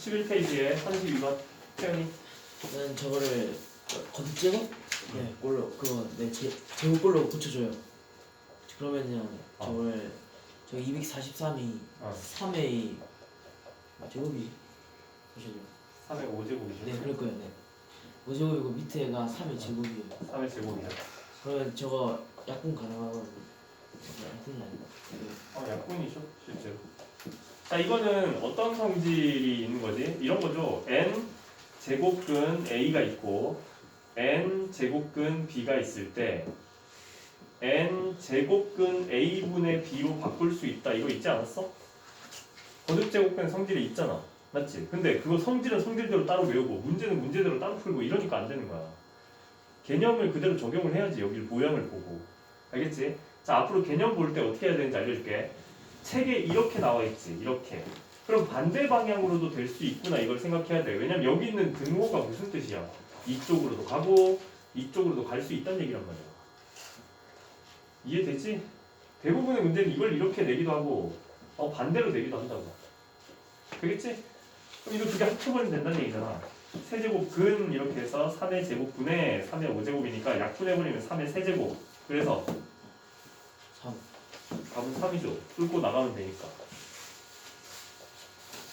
11페이지에 32번 태연이 저는 저거를 거듭 제곱? 네, 꼴로 그거 네 제, 제곱꼴로 고쳐줘요. 그러면요 아. 저걸 저 243이 어. 3의 제곱이 보시죠. 3의 5제곱이죠 네 그럴 거예요. 네. 5제곱이고 밑에가 3의 제곱이에요. 3의 제곱이죠 그러면 저거 약분 가능하거든요. 약분이 아니라. 네. 어, 약분이죠 실제로 자 이거는 어떤 성질이 있는 거지? 이런 거죠 n 제곱근 a가 있고 n 제곱근 b가 있을 때 n 제곱근 a분의 b로 바꿀 수 있다 이거 있지 않았어? 거듭 제곱근 성질이 있잖아 맞지? 근데 그거 성질은 성질대로 따로 외우고 문제는 문제대로 따로 풀고 이러니까 안 되는 거야 개념을 그대로 적용을 해야지 여기를 모양을 보고 알겠지? 자 앞으로 개념 볼 때 어떻게 해야 되는지 알려줄게 책에 이렇게 나와 있지 이렇게. 그럼 반대 방향으로도 될 수 있구나 이걸 생각해야 돼. 왜냐면 여기 있는 등호가 무슨 뜻이야? 이쪽으로도 가고 이쪽으로도 갈 수 있다는 얘기란 말이야. 이해되지? 대부분의 문제는 이걸 이렇게 내기도 하고 어, 반대로 내기도 한다고. 되겠지? 그럼 이거 두 개 합쳐버리면 된다는 얘기잖아. 세제곱 근 이렇게 해서 3의 제곱분의 3의 5제곱이니까 약분해버리면 3의 세제곱. 그래서 3. 답은 3이죠. 뚫고 나가면 되니까